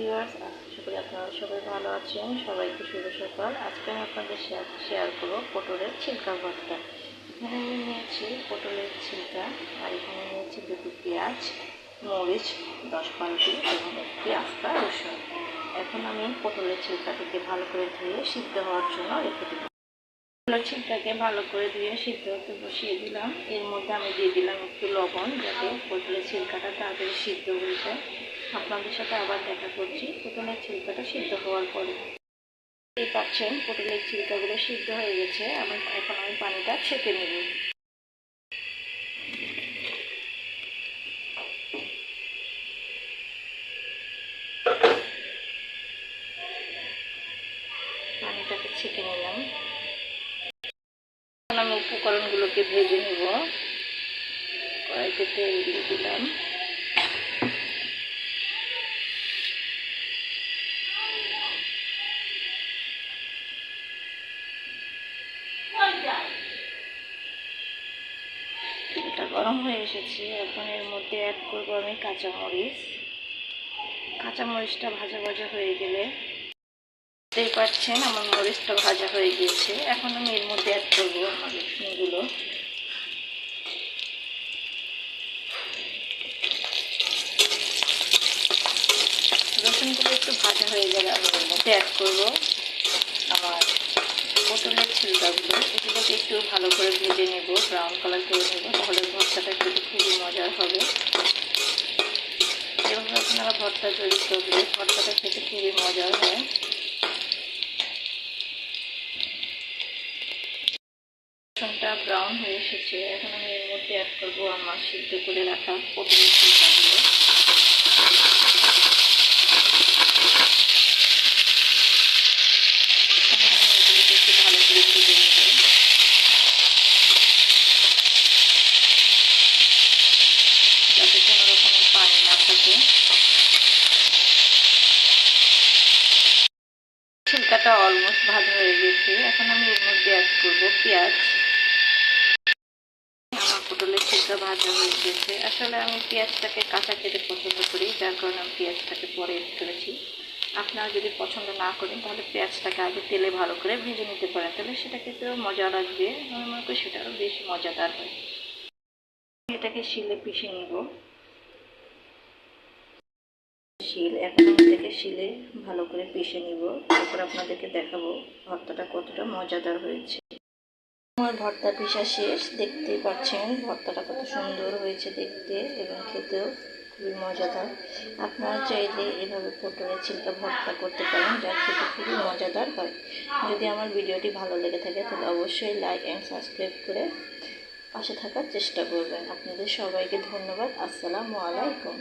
Viewers আশা করি আপনারা সবাই ভালো আছেন। সবাইকে শুভ সকাল। আজকে আমি আপনাদের শেয়ার শেয়ার করব পটলের ছিলকা ভর্তা। এখানে আমি নিয়েছি পটলের ছিলকা আর এখানে নিয়েছি দুটো পেঁয়াজ, মরিচ, দশ বারোটি এবং একটি আস্তা রসুন। এখন আমি পটলের ছিলকাটিকে ভালো করে ধুয়ে সিদ্ধ হওয়ার জন্য রেখে দেবো। পটলের ছিলকাকে ভালো করে ধুয়ে সিদ্ধ হতে বসিয়ে দিলাম। এর মধ্যে আমি দিয়ে দিলাম একটু লবণ, যাতে পটলের ছিলকাটা তাড়াতাড়ি সিদ্ধ হয়ে যায়। আপনাদের সাথে আবার দেখা করছি। পটলের ছিলকাটা সিদ্ধ হওয়ার পরে। এই পাচ্ছেন পটলের ছিলকাগুলো সিদ্ধ হয়ে গেছে। আমি এখন আমি পানিটা ছেঁকে নেব। পানিটাকে ছেঁকে নিলাম। আমি উপকরণগুলোকে ভেজে নেব। কড়াইতে তেল দিয়ে দিলাম। গরম হয়ে এসেছে। এখন এর মধ্যে অ্যাড করব আমি কাঁচামরিচ। কাঁচামরিচটা ভাজা ভাজা হয়ে গেলে দেখতেই পাচ্ছেন আমার মরিচটা ভাজা হয়ে গিয়েছে। এখন আমি এর মধ্যে অ্যাড করব আমার রসুনগুলো। রসুনগুলো একটু ভাজা হয়ে গেলে আমি এর মধ্যে অ্যাড করব আমার পটলের ছিলকাগুলো এগুলোকে একটু ভালো করে ভেজে নেব ব্রাউন কালার করে নেব, তাহলে মজার হবে। এভাবে আপনারা ভর্তা তৈরি করবেন। ভর্তাটা খেতে খুবই মজার হয়। ব্রাউন হয়ে এসেছে। এখন আমি এর মধ্যে অ্যাড করব আমার সিদ্ধ করে রাখা পটলের ছিলকাগুলো একটু ভালো করে ভেজে নেব যাতে কোনো রকমের পানি না থাকে। ছিলকাটা অলমোস্ট ভাজা হয়ে গেছে। এখন আমি এর মধ্যে অ্যাড করব পেঁয়াজ। আমার পটলের ছিলকা ভাজা হয়ে গেছে। আসলে আমি পেঁয়াজটাকে কাঁচা খেতে পছন্দ করি, যার কারণে আমি পেঁয়াজটাকে পরে এড করেছি। আপনারা যদি পছন্দ না করেন, তাহলে পেঁয়াজটাকে আগে তেলে ভালো করে ভেজে নিতে পারেন। তাহলে সেটা খেতেও মজা লাগবে। আমি মনে করি সেটা আরও বেশি মজাদার হয়। এটাকে শিলে পিষে নিব। শিল, এখন আমি এটাকে শিলে ভালো করে পিষে নিব। তারপর আপনাদেরকে দেখাবো ভর্তাটা কতটা মজাদার হয়েছে। আমার ভর্তা পিসা শেষ, দেখতেই পাচ্ছেন ভর্তাটা কত সুন্দর হয়েছে দেখতে এবং খেতেও খুবই মজাদার। আপনারা চাইলে এভাবে পটলের ছিলকা ভর্তা করতে পারেন, যা খেতে খুবই মজাদার হয়। যদি আমার ভিডিওটি ভালো লেগে থাকে, তাহলে অবশ্যই লাইক অ্যান্ড সাবস্ক্রাইব করে পাশে থাকার চেষ্টা করবেন। আপনাদের সবাইকে ধন্যবাদ। আসসালামু আলাইকুম।